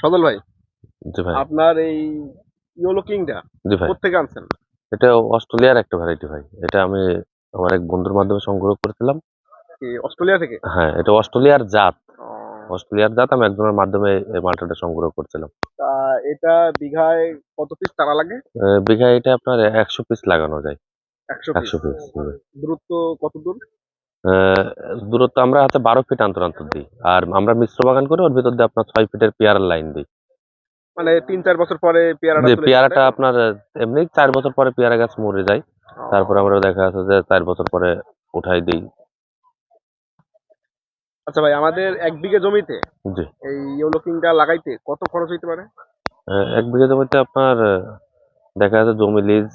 সজল ভাই জি ভাই। আপনার এই ইয়োলো কিংটা জি ভাই। কোথেকে আনছেন? এটা অস্ট্রেলিয়ার একটা ভ্যারাইটি ভাই। এটা আমি আমার এক বন্ধুর মাধ্যমে সংগ্রহ করেছিলাম। অস্ট্রেলিয়া থেকে? হ্যাঁ এটা অস্ট্রেলিয়ার জাত। অস্ট্রেলিয়ার জাত আমি একজনের মাধ্যমে এই মালটাটা সংগ্রহ করছিলাম। এটা বিঘায় কত পিস চারা লাগে? বিঘায় এটা আপনার একশো পিস লাগানো যায়। একশো পিস দূরত্ব কত দূর? দূরত্ব আমরা হাতে বারো ফিট অন্তর অন্তর দিই। আর আমরা মিশ্র বাগান করে ওর ভিতর দিয়ে আপনার ছয় ফিটের পেয়ারার লাইন দিই। মানে তিন চার বছর পরে পেয়ারাটা তুলে পেয়ারাটা আপনার এমনি চার বছর পরে পেয়ারা গাছ মরে যায়। তারপর আমরা দেখা যাচ্ছে যে চার বছর পরে উঠাই দিই। আচ্ছা ভাই আমাদের এক বিঘে জমিতে জি। এই ইয়োলো কিংটা লাগাইতে কত খরচ হইতে পারে? এক বিঘা জমিতে আপনার দেখা যাচ্ছে জমি লিজ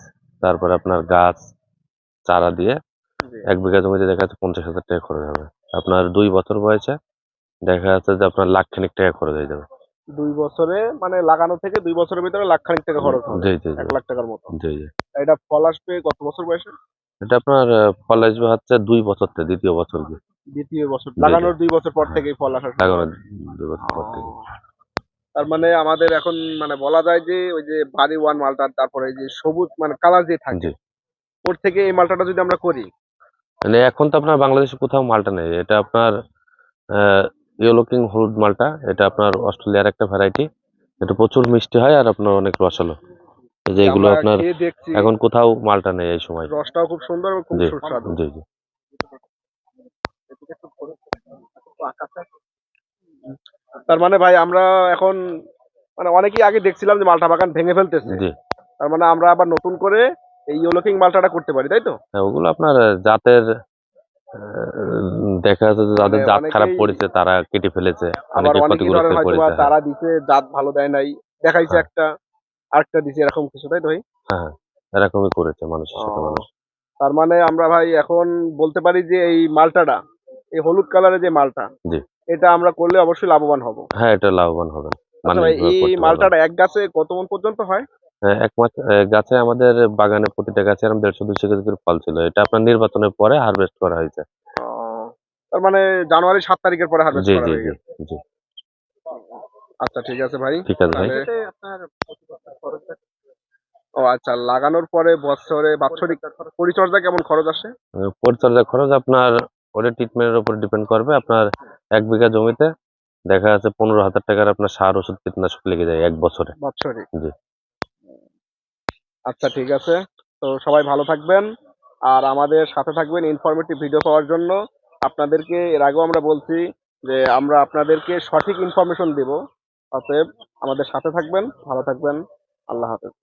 তারপর আপনার গাছ চারা দিয়ে। এক বিঘা জমিতে দেখা যাচ্ছে পঞ্চাশ হাজার টাকা খরচ হবে। আপনার দুই বছর বয়সে দেখা যাচ্ছে যে আপনার লাখ খানিক টাকা খরচ হয়ে যাবে। দুই বছরে মানে লাগানো থেকে দুই বছরের ভিতরে লাখ খানিক টাকা খরচ হবে। জি জি এক লাখ টাকার মতো। জি জি। এটা ফল আসবে কত বছর বয়সে? এটা আপনার ফল আসবে হচ্ছে দুই বছর থেকে দ্বিতীয় বছর দিয়ে। দ্বিতীয় বছর। লাগানোর দুই বছর পর থেকেই ফল আসা লাগানোর দুই বছর পর থেকে। তার মানে আমাদের এখন মানে বলা যায় যে ওই যে বাড়ি ওয়ান মালটা তারপরে যে সবুজ মানে কালার যে থাকে ওর থেকে এই মালটাটা যদি আমরা করি মানে এখন তো আপনার বাংলাদেশে কোথাও মালটা নেই। এটা আপনার ইয়েলো কিং হলুদ মালটা। এটা আপনার অস্ট্রেলিয়ার একটা ভ্যারাইটি এটা প্রচুর মিষ্টি হয় আর আপনার অনেক রসালো এই যে এগুলো আমরা আপনার এখন কোথাও মালটা নেই এই সময়। রসটাও খুব সুন্দর খুব সুস্বাদু। জি জি। তার মানে ভাই আমরা এখন মানে অনেকেই আগে দেখছিলাম যে মালটা বাগান ভেঙে ফেলতেছে। তার মানে আমরা আবার নতুন করে এই ইয়োলোকিং মালটাটা করতে পারি তাই তো? হ্যাঁ, ওগুলো আপনার জাতের দেখা যাচ্ছে যে যাদের মানে জাত খারাপ পড়েছে তারা কেটে ফেলেছে অনেকে ক্ষতিগ্রস্ত হ্যাঁ। তারা দিছে জাত ভালো দেয় নাই দেখাইছে হ্যাঁ। একটা আরেকটা দিছে এরকম কিছু তাই তো ভাই? হ্যাঁ এরকমই করেছে মানুষের সাথে মানুষ। তার মানে আমরা ভাই এখন বলতে পারি যে এই মালটাটা এই হলুদ কালারের যে মালটা জি। এটা আমরা করলে অবশ্যই লাভবান হব। হ্যাঁ এটা লাভবান হবে আচ্ছা এভাবে এই মালটাটা এক গাছে কত মন পর্যন্ত হয়? এক মাস গাছে আমাদের বাগানে প্রতিটা গাছে এরকম দেড়শো দুশো কেজি করে ফল ছিল। এটা আপনার নির্বাচনের পরে হারভেস্ট করা হয়েছে। তার মানে জানুয়ারি সাত তারিখের পরে হারভেস্ট জি করা জি হয়ে জি আচ্ছা ঠিক আছে ভাই। ঠিক আছে ভাই। ও আচ্ছা লাগানোর পরে বছরে বাৎসরিক পরিচর্যা কেমন খরচ আসে? পরিচর্যা খরচ আপনার ওটা ট্রিটমেন্টের উপর ডিপেন্ড করবে। আপনার এক বিঘা জমিতে দেখা যাচ্ছে পনেরো হাজার টাকার আপনার সার ওষুধ কীটনাশক লেগে যায় এক বছরে। বাৎসরিক। জি। আচ্ছা ঠিক আছে। তো সবাই ভালো থাকবেন। আর আমাদের সাথে থাকবেন ইনফরমেটিভ ভিডিও পাওয়ার জন্য। আপনাদেরকে এর আগেও আমরা বলছি যে, আমরা আপনাদেরকে সঠিক ইনফরমেশন দেব। অতএব আমাদের সাথে থাকবেন, ভালো থাকবেন। আল্লাহ হাফেজ।